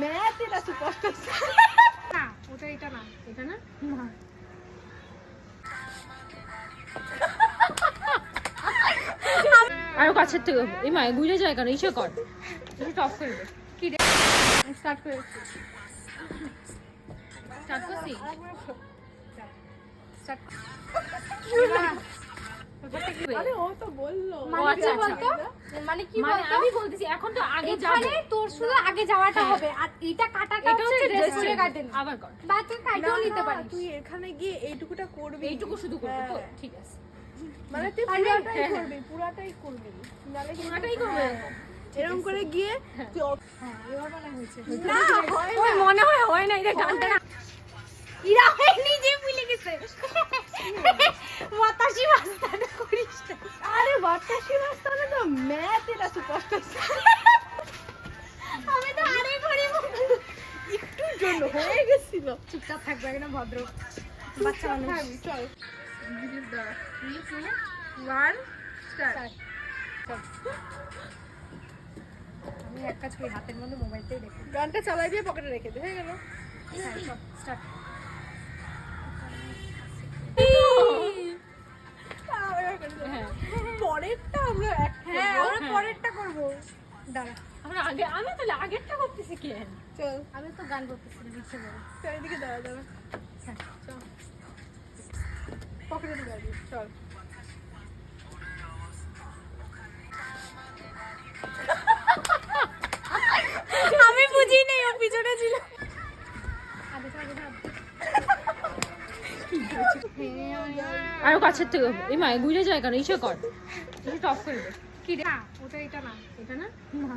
Math এটা স্পষ্ট না ওটা এটা না এটা না আরও কাছের থেকে এই মা ঘুরে যায় কেন? ইসে কর। এটা টপ করে দে। কি রে? স্টার্ট করে স্টার্ট করছি? স্টার্ট আরে ও তো বলল। মানে, আচ্ছা, আচ্ছা। মানে কি মানে আমি বলতেছি এখন তো আগে যাবে। তোর শুধু আগে যাওয়াটা হ্যাঁ। হবে আর এটা কাটাটা হচ্ছে ড্রেস করে কাটেন আবার কর বাকি কাটিও নিতে পারিস। তুই এখানে গিয়ে এইটুকুটা করবি। এইটুকু শুধু করবি তো? হ্যাঁ। ঠিক আছে। মানে তুই পুরাটাই হ্যাঁ। করবি পুরাটাই করবি। নালে পুরাটাই করবি এরকম করে গিয়ে হ্যাঁ এবার মানে হয়েছে। না হয় হয়ে গেছিল। চুপচাপ থাকবে একদম ভদ্র। বাচ্চা মানুষ। চল। ওয়ান আমি এক কাজ করি হাতের মধ্যে মোবাইলটাই দেখি গানটা চালাই দিয়ে পকেটে রেখে দে হয়ে গেল। হ্যাঁ স্টার্ট। দাঁড়া। আমরা আগে আমি আগেরটা করতেছি কেন চল। আমি তো গান করতেছি চারিদিকে দাঁড়া দাঁড়া। হ্যাঁ চল। পকেটে ঢুকাই চল। আমি বুঝি নাই ও পিছনে ছিল। আরও কাছের থেকে এই মা ঘুরে যায় কেন? ইসে কর। টপ করে দে। কি রে? ওটা এটা না এটা না? না।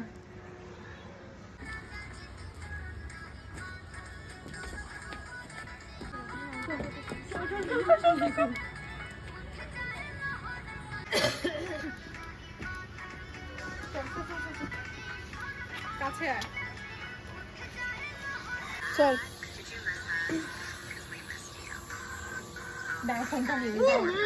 কাছে আয়। চল। দাঁড়া ফোনটা নিয়ে না